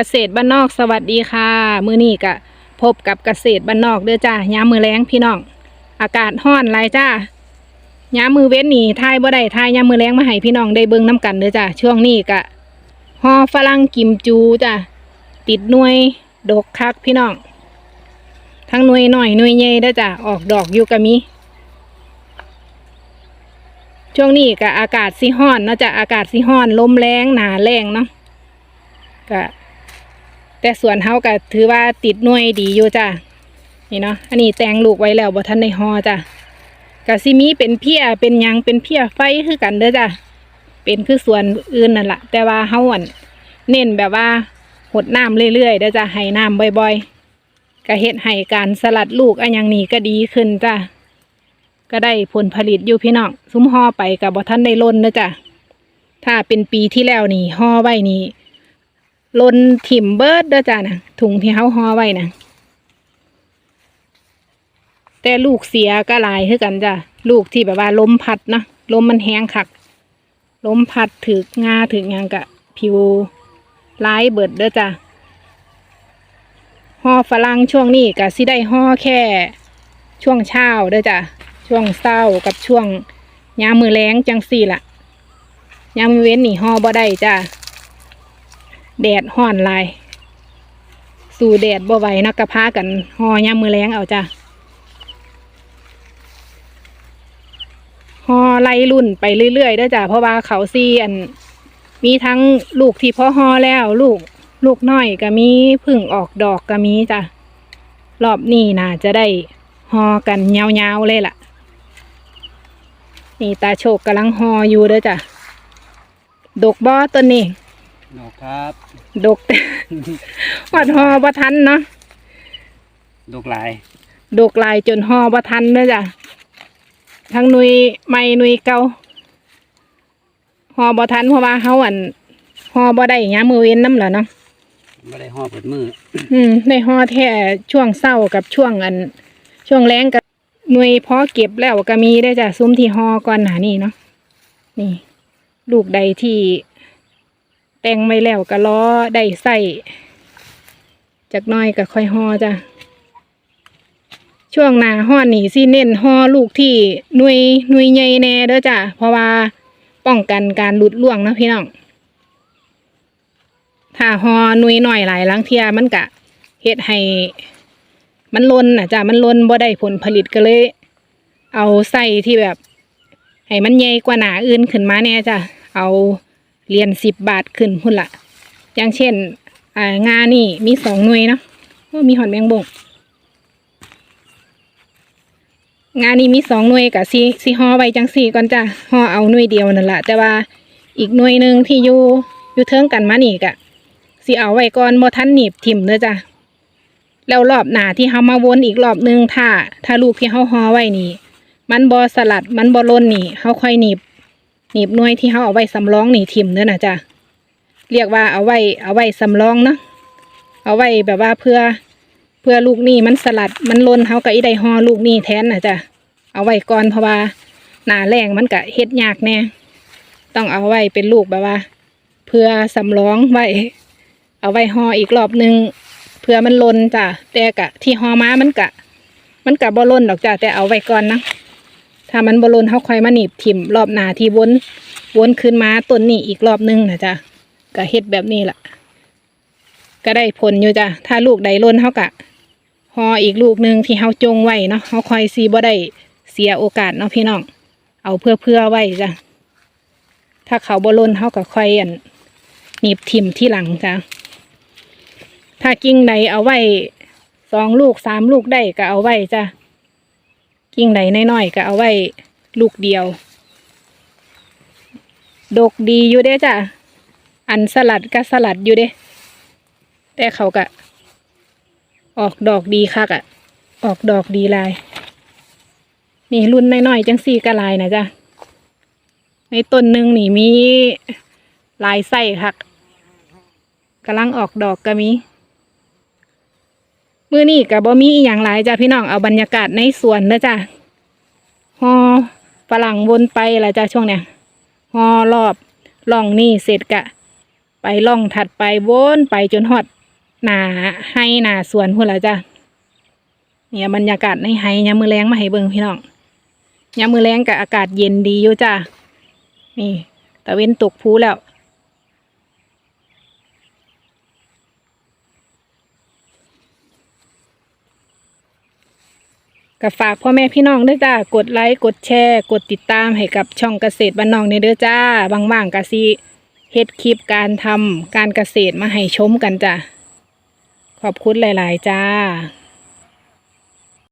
เกษตรบ้านนอกสวัสดีค่ะ มือนี้ก็พบกับเกษตรบ้านนอกเด้อจ้ายามมือแรงพี่น้อง อากาศร้อนหลายจ้ายามมือเว้นหนีทายบ่ได้ทายยามมือแรงมาให้พี่น้องได้เบิ่งน้กันเด้อจ้าช่วงนี้ก็ฮอฝรั่งกิมจูจ้าติดหน่วยดกคักพี่น้อง ทั้งหน่วยหน้อยหน่วยใหญ่เด้อจ้าออกดอกอยู่ก็มีช่วงนี้ก็อากาศสิร้อนเนาะจ้ะอากาศสิร้อนลมแรงหนาแรงเนาะก็ แต่สวนเฮาก็ถือว่าติดหน่วยดีอยู่จ้ะนี่เนาะอันนี้แตงลูกไว้แล้วบ่ทันได้ฮอจ้ะก็สิมีเป็นเพียเป็นยังเป็นเพียไฟคือกันเด้อจ้ะเป็นคือส่วนอื่นนั่นแหละแต่ว่าเฮาอันเน้นแบบว่าหดน้ำเรื่อยๆเด้อจ้ะให้น้ำบ่อยๆก็เฮ็ดให้การสลัดลูกอันยังนี้ก็ดีขึ้นจ้ะก็ได้ผลผลิตอยู่พี่น้องซุ้มหอไปกับบ่ท่านได้ล้นนะจ๊ะถ้าเป็นปีที่แล้วนี่หอไว้นี่ ลนถิ่มเบิดเด้อจ้ะนะถุงที่เฮาห่อไว้นะแต่ลูกเสียก็หลายคือกันจ้ะลูกที่แบบว่าล้มพัดนะล้มมันแห้งคักล้มพัดถึกงาถึกยังกะ ผิวร้ายเบิดเด้อจ้ะห่อฝรั่งช่วงนี้ก็สิได้ห่อแค่ ช่วงเช้าเด้อจ้ะช่วงเช้ากับช่วงยามมือแรงจังสี่ละยามมือเว้นนี่ห่อบ่ได้จ้ะ แดดห้อนลาย สู่แดดบ่ไหวนักกระพากันหอยามือแรงเอาจ้ะหอไล่รุ่นไปเรื่อยๆด้จ้ะเพราะว่าเขาซีอัน มีทั้งลูกที่พ่อหอแล้วลูกลูกน้อยก็มีพึ่งออกดอกก็มีจ้ะรอบนี้น่าจะได้หอกันยาวๆเลยล่ะ นี่ตาโชคกำลังหออยู่เด้อจ้ะดกบอต้นนี้ ดอกครับดกวัดหอบ่ทันเนาะดอกหลายดกหลายจนหอบ่ทันเด้อจ้ะทั้งหนุยไม่หนุยเก่าหอบ่ทันเพราะว่าเฮาอันหอบ่ได้ยามมือเว้นน้ำล่ะเนาะไม่ได้ห่อเปิดมือ อืมในห่อแท้ช่วงเศร้ากับช่วงอัน ช่วงแรงกับหน่วยเพาะเก็บแล้วก็มีได้จ้ะซุ้มที่ห่อก่อนหนานี่เนาะนี่ ลูกใดที่ แต่งไว้แล้วก็ล้อได้ใส่จากน้อยก็ค่อยห่อจ้ะช่วงหนาห่อหนีสิเน้นห่อลูกที่น่วยน่วยใหญ่แน่เด้อจ้ะเพราะว่าป้องกันการหลุดล่วงนะพี่น้องถ้าหอนุยหน่อยหลายลังเทียมันกะเฮ็ดให้ มันลนน่ะจ้ะมันล้นบ่ได้ผลผลิตก็เลย เอาใส่ที่แบบให้มันใหญ่กว่าหนาอื่นขึ้นมาแน่จ้ะเอา เหรียญสิบบาทขึ้นพุ่นละอย่างเช่นงานี่มีสองหน่วยเนาะมีหอนแมงบงงานนี้มีสองหน่วยกับซีซีห่อไว้จังสี่ก่อนจ้ะห่อเอาหน่วยเดียวนั่นแหละแต่ว่าอีกหน่วยหนึ่งที่อยู่อยู่เทิงกันมานี่กะสิเอาไว้ก่อนบ่ทันหนีบถิ่มเด้อจ้ะแล้วรอบหนาที่เฮามาวนอีกรอบนึงถ้า ถ้าลูกที่เฮาห่อไว้นี่ มันบ่สลัดมันบ่ล่นนี่เฮาค่อยหนีบ หนีบหน่วยที่เฮาเอาไว้สำรองหนี่ถิ่มเด้อนะจ้ะเรียกว่าเอาไว้เอาไว้สำรองเนาะเอาไว้แบบว่าเพื่อเพื่อลูกนี่มันสลัดมันล่นเฮาก็อีได้ห่อลูกนี่แทนนะจ้ะเอาไว้ก่อนเพราะว่าหนาแรงมันก็เฮ็ดยากแน่ต้องเอาไว้เป็นลูกแบบว่า เพื่อสำรองไว้ เอาไว้ห่ออีกรอบหนึ่งเพื่อมันล้นจ้ะแต่กะที่ห่อมามันกะ มันกะบ่ล้นดอกจ้ะแต่เอาไว้ก่อนนะ ถ้ามันบ่ลนเขาค่อยมาหนีบถิ่มรอบหนาที่วนวนขึ้นมาต้นนี้อีกรอบหนึงนะจ้ะก็เฮ็ดแบบนี้ล่ะ ก็ได้ผลอยู่จ้ะถ้าลูกใดลนเขากะห่ออีกลูกหนึ่งที่เขาจงไว้เนาะเขาค่อยซีบ่ได้เสียโอกาสเนาะพี่น้องเอาเพื่อเพื่อไว้จ้ะถ้าเขาบ่ลนเขาก็ค่อยอันหนีบถิ่มที่หลังจ้ะถ้ากิ่งใดเอาไว้สองลูกสามลูกได้ก็เอาไว้จ้ะ กิ่งใดน้อยๆก็เอาไว้ลูกเดียว ดกดีอยู่เด้จ้ะ อันสลัดก็สลัดอยู่เด้ แต่เขาก็ออกดอกดีคักอะออกดอกดีลาย นี่รุ่นน้อยๆจังสี่ก็หลายนะจ้ะ ในต้นหนึ่งนี่มีลายไส้ค่ะกำลังออกดอกก็มี มือนี่กับบ่มีอหย่างหลายจ้ะพี่น้องเอาบรรยากาศในสวนนะจ้ะฮอฝรั่งวนไปละจ้ะช่วงเนี้ยฮอรอบล่องนี่เสร็จกะ ไปล่องถัดไปวนไปจนฮอดหนาให้หนาสวนพุ่นละจ้ะเนี่ยบรรยากาศในไฮยามมือแรงมาให้เบิ่งพี่น้องยามมือแรงกับอากาศเย็นดีอยู่จ้ะนี่ตะเว้นตกพูแล้ว ก็ฝากพ่อแม่พี่น้องด้วยจ้ากดไลค์กดแชร์ กดติดตามให้กับช่องเกษตรบ้านนองในเด้อจ้าบางๆกะสิเฮ็ดคลิปการทำการเกษตรมาให้ชมกันจ้าขอบคุณหลาย ๆ จ้า